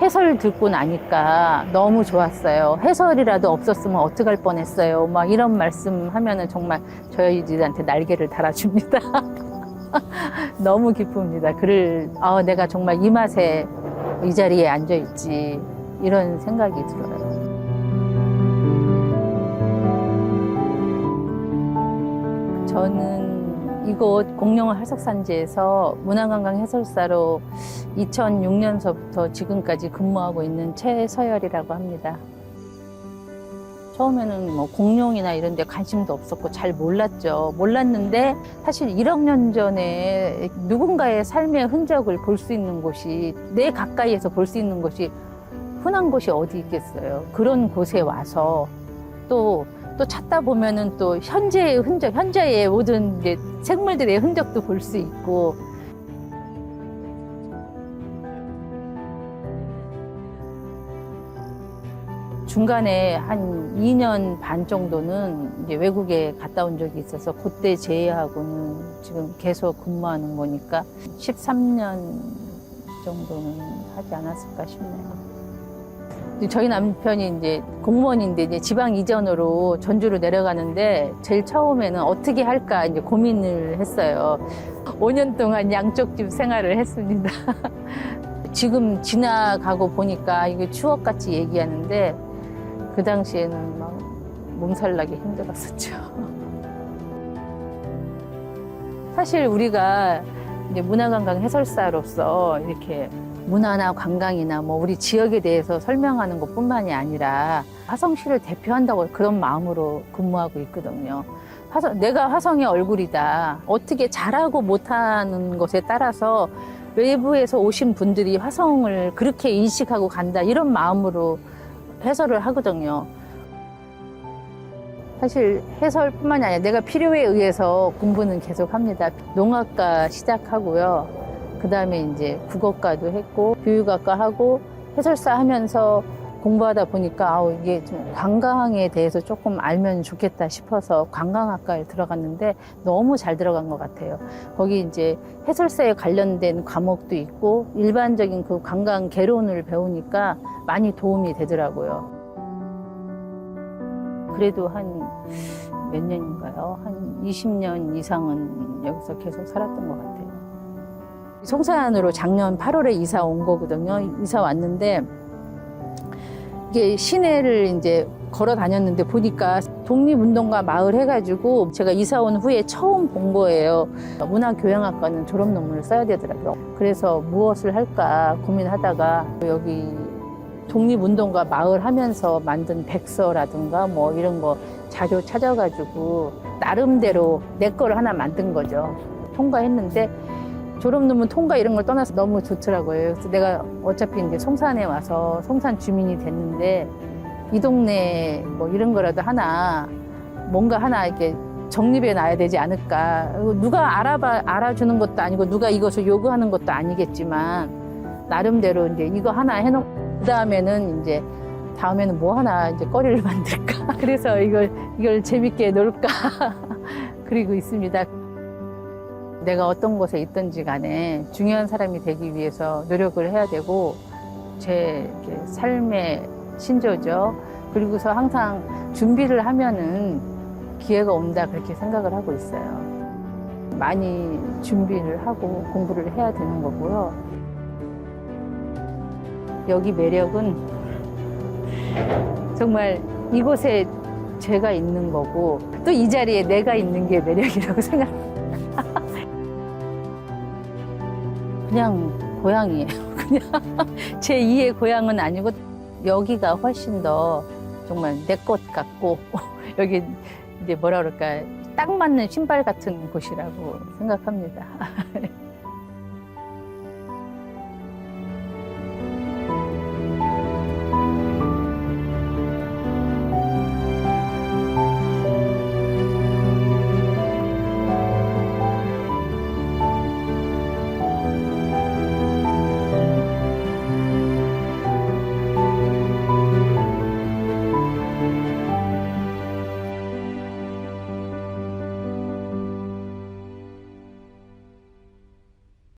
해설 듣고 나니까 너무 좋았어요. 해설이라도 없었으면 어떡할 뻔했어요. 막 이런 말씀 하면은 정말 저희들한테 날개를 달아줍니다. 너무 기쁩니다. 그를, 아, 내가 정말 이 맛에 이 자리에 앉아있지. 이런 생각이 들어요. 저는 이곳 공룡 하석산지에서 문화관광 해설사로 2006년서부터 지금까지 근무하고 있는 최서열이라고 합니다. 처음에는 뭐 공룡이나 이런 데 관심도 없었고 잘 몰랐죠. 몰랐는데 사실 1억 년 전에 누군가의 삶의 흔적을 볼 수 있는 곳이 내 가까이에서 볼 수 있는 곳이 흔한 곳이 어디 있겠어요. 그런 곳에 와서 또 또 찾다 보면은 또 현재의 흔적, 현재의 모든 이제 생물들의 흔적도 볼 수 있고 중간에 한 2년 반 정도는 이제 외국에 갔다 온 적이 있어서 그때 제외하고는 지금 계속 근무하는 거니까 13년 정도는 하지 않았을까 싶네요. 저희 남편이 이제 공무원인데 이제 지방 이전으로 전주로 내려가는데 제일 처음에는 어떻게 할까 이제 고민을 했어요. 5년 동안 양쪽 집 생활을 했습니다. 지금 지나가고 보니까 이게 추억같이 얘기하는데 그 당시에는 막 몸살나게 힘들었었죠. 사실 우리가 이제 문화관광 해설사로서 이렇게 문화나 관광이나 뭐 우리 지역에 대해서 설명하는 것 뿐만이 아니라 화성시를 대표한다고 그런 마음으로 근무하고 있거든요. 화성, 내가 화성의 얼굴이다. 어떻게 잘하고 못하는 것에 따라서 외부에서 오신 분들이 화성을 그렇게 인식하고 간다. 이런 마음으로 해설을 하거든요. 사실 해설뿐만이 아니라 내가 필요에 의해서 공부는 계속 합니다. 농학과 시작하고요. 그 다음에 이제 국어과도 했고, 교육학과 하고, 해설사 하면서 공부하다 보니까, 아우, 이게 좀 관광에 대해서 조금 알면 좋겠다 싶어서 관광학과에 들어갔는데 너무 잘 들어간 것 같아요. 거기 이제 해설사에 관련된 과목도 있고, 일반적인 그 관광 개론을 배우니까 많이 도움이 되더라고요. 그래도 한 몇 년인가요? 한 20년 이상은 여기서 계속 살았던 것 같아요. 송산으로 작년 8월에 이사 온 거거든요. 이사 왔는데 이게 시내를 이제 걸어 다녔는데 보니까 독립운동가 마을 해가지고 제가 이사 온 후에 처음 본 거예요. 문화교양학과는 졸업 논문을 써야 되더라고요. 그래서 무엇을 할까 고민하다가 여기 독립운동가 마을 하면서 만든 백서라든가 뭐 이런 거 자료 찾아가지고 나름대로 내 거를 하나 만든 거죠. 통과했는데 졸업 논문 통과 이런 걸 떠나서 너무 좋더라고요. 그래서 내가 어차피 이제 송산에 와서 송산 주민이 됐는데 이 동네 뭐 이런 거라도 하나 뭔가 하나 이렇게 정립해 놔야 되지 않을까. 누가 알아봐 알아주는 것도 아니고 누가 이것을 요구하는 것도 아니겠지만 나름대로 이제 이거 하나 해놓고 그 다음에는 이제 다음에는 뭐 하나 이제 거리를 만들까. 그래서 이걸 이걸 재밌게 놀까 그리고 있습니다. 내가 어떤 곳에 있든지 간에 중요한 사람이 되기 위해서 노력을 해야 되고 제 삶의 신조죠. 그리고서 항상 준비를 하면은 기회가 온다 그렇게 생각을 하고 있어요. 많이 준비를 하고 공부를 해야 되는 거고요. 여기 매력은 정말 이곳에 제가 있는 거고 또 이 자리에 내가 있는 게 매력이라고 생각합니다. 그냥 고향이에요. 그냥 제 2의 고향은 아니고 여기가 훨씬 더 정말 내 것 같고 여기 이제 뭐라 그럴까 딱 맞는 신발 같은 곳이라고 생각합니다.